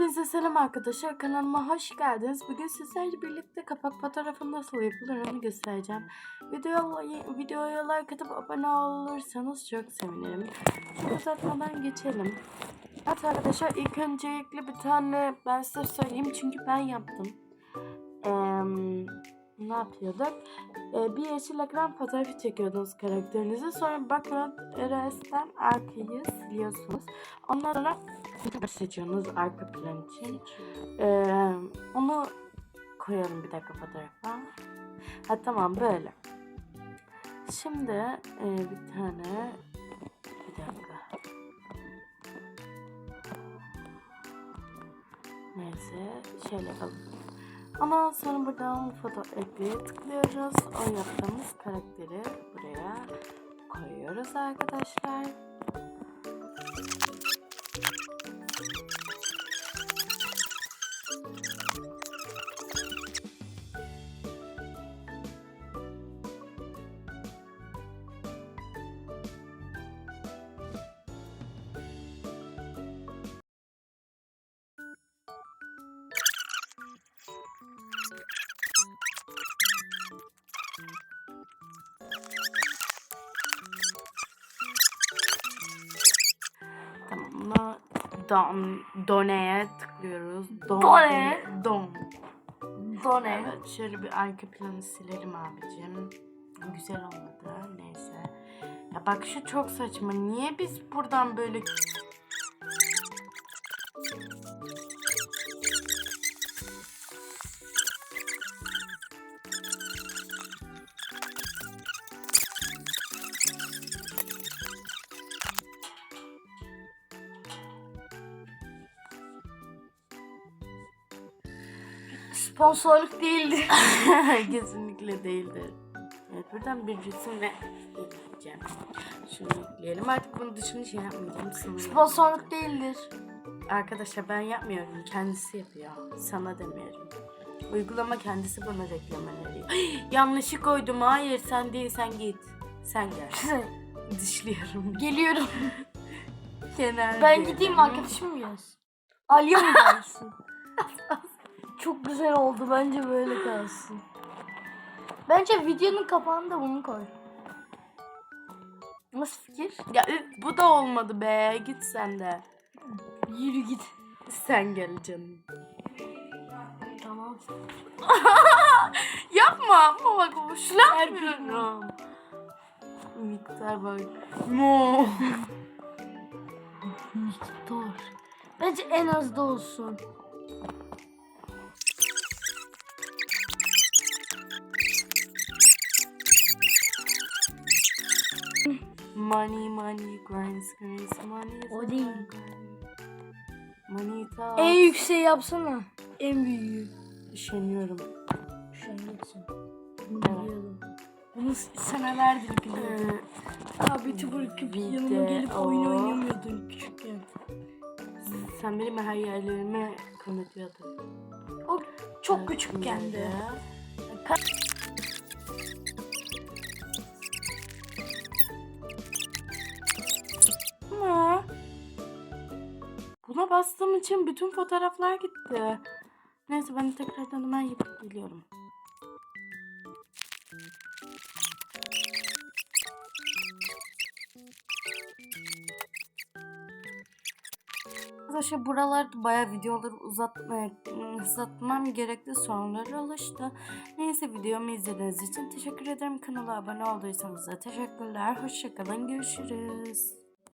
Hepinize selam arkadaşlar. Kanalıma hoş geldiniz. Bugün sizlerle birlikte kapak fotoğrafı nasıl yapılır onu göstereceğim. Videoya, videoya like atıp abone olursanız çok sevinirim. Çok uzatmadan geçelim. Evet arkadaşlar ilk öncelikle bir tane ben size söyleyeyim çünkü ben yaptım. Eee, ne yapıyorduk? Ee, bir yeşil ekran fotoğrafı çekiyordunuz karakterinizi. Sonra background eras'ten arkayı siliyorsunuz. Ondan sonra seçiyorsunuz arka plan için. Ee, onu koyalım bir dakika fotoğrafa. Ha tamam böyle. Şimdi e, bir tane bir dakika. Neyse şöyle yapalım. Ondan sonra buradan foto ekleye tıklıyoruz. O yaptığımız karakteri buraya koyuyoruz arkadaşlar. Don, doneye tıklıyoruz. Don, Done? Don. Done. Evet şöyle bir arka planı silelim abicim. Güzel olmadı neyse. Ya bak şu çok saçma. Niye biz buradan böyle Sponsorluk değildi. Kesinlikle değildir. Evet buradan bir resimle ekleyeceğim. Şunu ekleyelim. Artık bunun dışını şey yapmayacağım. Sınırlı. Sponsorluk değildir. Arkadaşlar ben yapmıyorum. Kendisi yapıyor. Sana demiyorum. Uygulama kendisi bana reklam öneriyor. Yanlışı koydum. Hayır sen değil sen git. Sen gel. Dışlıyorum. Geliyorum. Kenar Ben gideyim arkadaşım mı gelsin? Aliye mi gelsin? Çok güzel oldu. Bence böyle kalsın. Bence videonun kapağında bunu koy. Nasıl fikir? Ya üf, bu da olmadı be. Git sen de. Yürü git. Sen gel canım. Tamam. Yapma ama bak boşuna yapmıyorum. Miktar bak. No. Miktar. Bence en az da olsun. Money money grinds grinds money. O değil. Money talk. En yükseği yapsana. En büyüğü. Üşeniyorum. An geçsin. Bunu senelerdir biliyorum. Ee, Abi YouTuber küp Bir yanıma de gelip o. oyun oynamıyordun küçükken. sen benim hayallerimi kanıtlıyordun. O çok küçükken de. böyle. Buna bastığım için bütün fotoğraflar gitti. Neyse ben tekrardan hemen yapıp geliyorum. Arkadaşlar buralarda bayağı videoları uzatmam gerekli sorunlar oluştu. Neyse videomu izlediğiniz için teşekkür ederim. Kanala abone olduysanız da teşekkürler. Hoşçakalın. Görüşürüz.